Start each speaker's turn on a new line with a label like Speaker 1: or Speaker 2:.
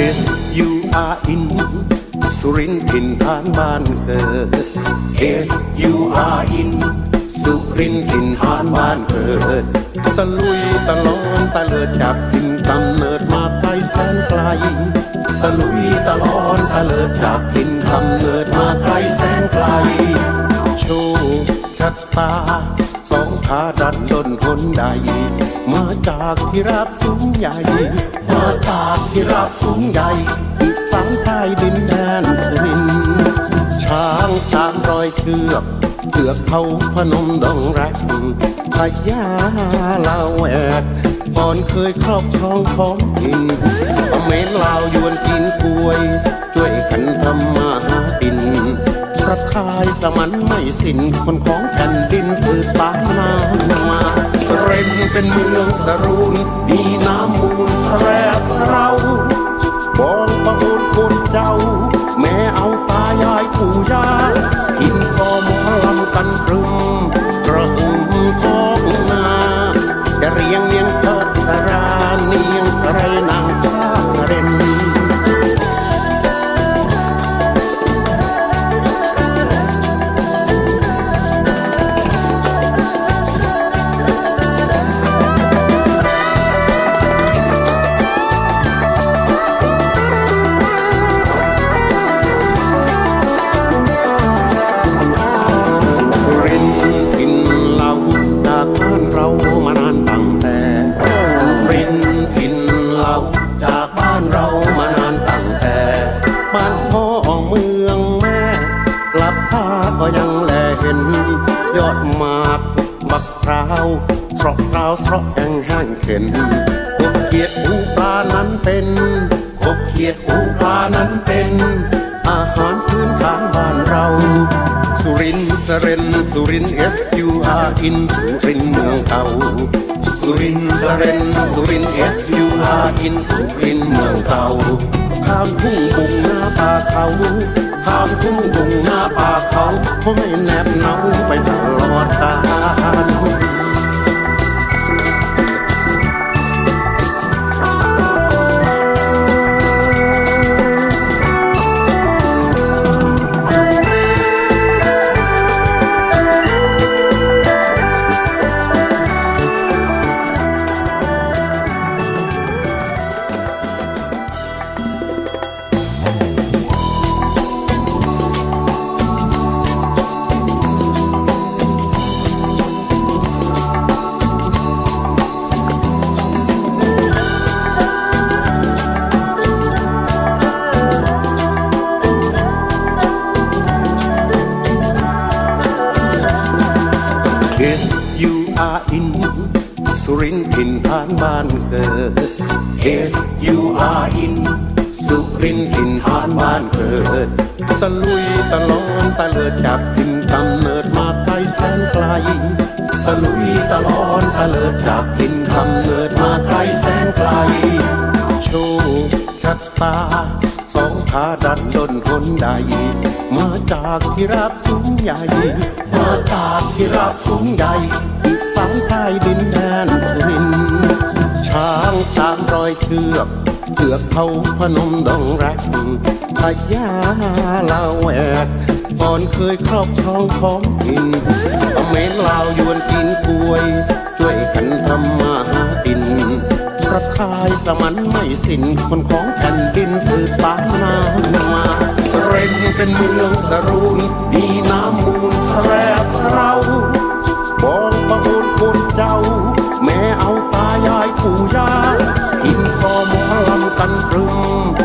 Speaker 1: S U R in สุรินทร์ขินฐานบ้านเกิด S U R in สุรินทร์ขินฐานบ้านเกิด ตะลุยตะลอนตะเลิดจากถิ่นกำเนิดมาไกลแสนไกล ตะลุยตะลอนตะเลิดจากถิ่นกำเนิดมาไกลแสนไกล โชคชะตาสองขาดันดนหนใด มาจากที่ราบสูงใหญ่ มาจากที่ราบสูงใหญ่อีสานใต้ดินแดนสุรินช้างสามรอยเชือกเถือกเขาพนมดงรักพญาลาวแหวกก่อนเคยครอบครองของถิ่นอเมนลาวยวนกินกล้วยช่วยกันทำมาหากินประทายสมันไม่สิ้นคนของแผ่นดินสืบตานานมา เป็นเมืองสรูนมีน้ำมูลสแรสเรา ตาก็ยังแลเห็น ยอดหมากบักพร้าวสระพร้าวสระแห้งแห้งเข็นกบเขียดหูปลานั้นเป็นกบเขียดหูปลานั้นเป็น อาหารพื้นฐานบ้านเรา สุรินทร์สเรนสุรินเอสยูอาร์อินสุรินทร์เมืองเก่าสุรินทร์สเรนสุรินเอสยูอาร์อินสุรินทร์เมืองเก่าข้ามทุ่งบุงหน้าป่าเขา เขาให้แนบเนา S U R in สุรินทร์ถิ่นฐานบ้านเกิด S U R in สุรินทร์ถิ่นฐานบ้านเกิดตะลุยตะลอนตะเลิดจากถิ่นกำเนิดมาไกลแสนไกลตะลุยตะลอนตะเลิดจากถิ่นกำเนิดมาไกลแสนไกลโชคชะตาสองขาดันดนหนใด มาจากที่ราบสูงใหญ่ มาจากที่ราบสูงใหญ่อีสานใต้ดินแดนสุรินช้างสามรอยเชือกเถือกเขาพนมดงรักพญาลาวแหวกก่อนเคยครอบครองของถิ่นอเมนลาวยวนกินกล้วย ช่วยกันทำมาหากินประทายสมันไม่สิ้นคนของแผ่นดินสืบตาน เป็นเมืองสรูนมีน้ำมูลสแรสเราบองประมูลคนเจ้า แม่เอาตายายปู่ย่าหินซอมพลังกันตรึม